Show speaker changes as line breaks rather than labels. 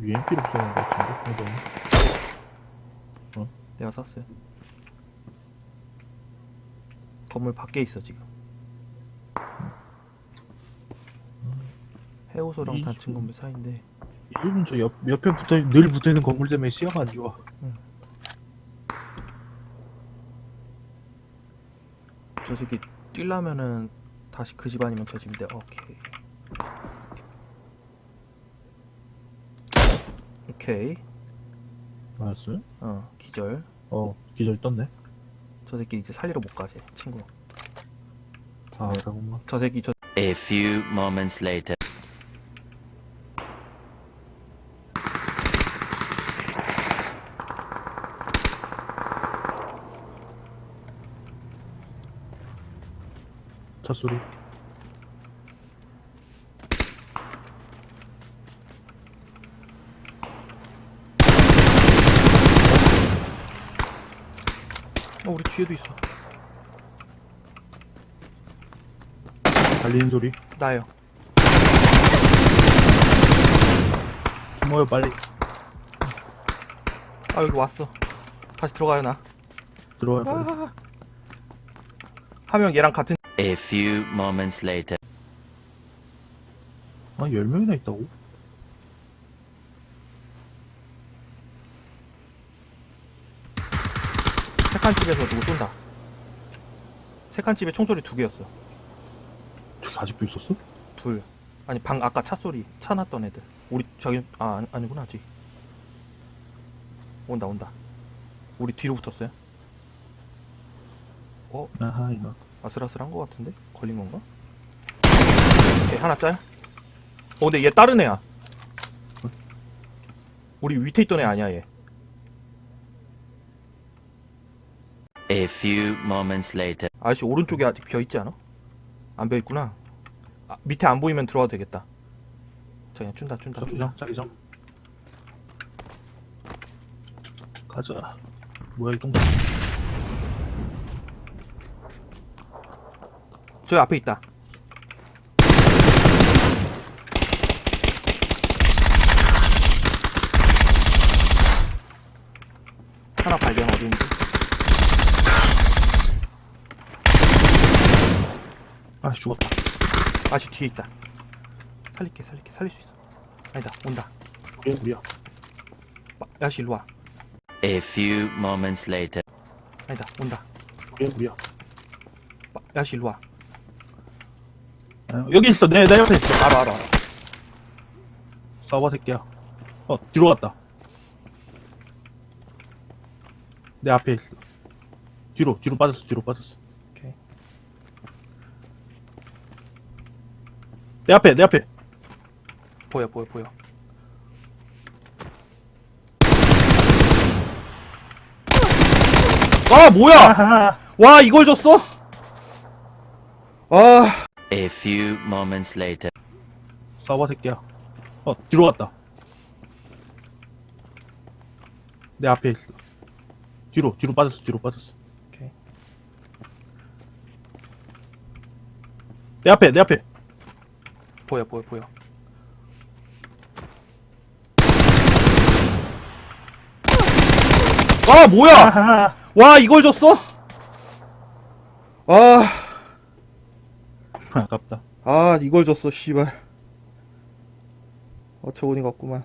UMP로 쏘는 것 같은데 중동
내가 샀어요. 건물 밖에 있어 지금. 해우소랑
이-
단층 건물 사이인데.
요즘 저 옆, 옆에 붙어 늘 붙어있는 건물 때문에 시야가 안 좋아.
저 새끼 뛰려면은 다시 그 집 아니면 저 집인데 오케이. 오케이.
알았어요?
어 기절.
어 기절 떴네
저 새끼 이제 살리러 못 가지 친구.
아 잠깐만
저 새끼 저
A few moments later.
차 소리
어 우리 뒤에도 있어.
달리는 소리
나요.
숨어요 빨리
아 여기 왔어. 다시 들어가요 나.
들어와요 빨리
한명 얘랑 같은
A few moments later.
아 10명이나 있다고?
세칸 집에서 누구 쏜다. 세칸 집에 총소리 두 개였어.
저기 아직도 있었어?
둘. 아니 방 아까 차 소리 차 났던 애들. 우리 저기 아 아니, 아니구나 아직. 온다 온다. 우리 뒤로 붙었어요. 어
아하 이거
아슬아슬한 것 같은데 걸린 건가? 오케이 하나 짤. 어 근데 얘 다른 애야. 우리 밑에 있던 애 아니야 얘.
A few moments later.
아저씨 오른쪽에 아직 비어 있지 않아? 안 비어 있구나. 아, 밑에 안 보이면 들어와도 되겠다. 자 그냥 준다 준다 준다.
자기장 자기장 가자 뭐야 이 동작
저기 앞에 있다. 하나 발견 어딘지.
아 죽었다
아직 뒤에 있다. 살릴게 살릴게 살릴 수 있어. 아니다 온다.
우리야 우리야
마- 야시 일로 와.
A few moments later.
아니다 온다.
우리야 우리야
마- 야시 일로 와.
아, 여기 있어 내, 내 옆에 있어
알아 알아. 알아.
싸봐 새끼야 어 뒤로 갔다 내 앞에 있어 뒤로 뒤로 빠졌어 뒤로 빠졌어
오케이.
내 앞에 내 앞에
보여 보여 보여. 아 뭐야?
아하
와 이걸 줬어? 아
A few moments later.
싸봐 새끼야 어 뒤로 갔다 내 앞에 있어 뒤로 뒤로 빠졌어 뒤로 빠졌어
오케이.
내 앞에 내 앞에
보여 보여 보여. 아 뭐야?
아하
와 이걸 줬어? 아,
아깝다
아 이걸 줬어 씨발. 어처구니가 없구만.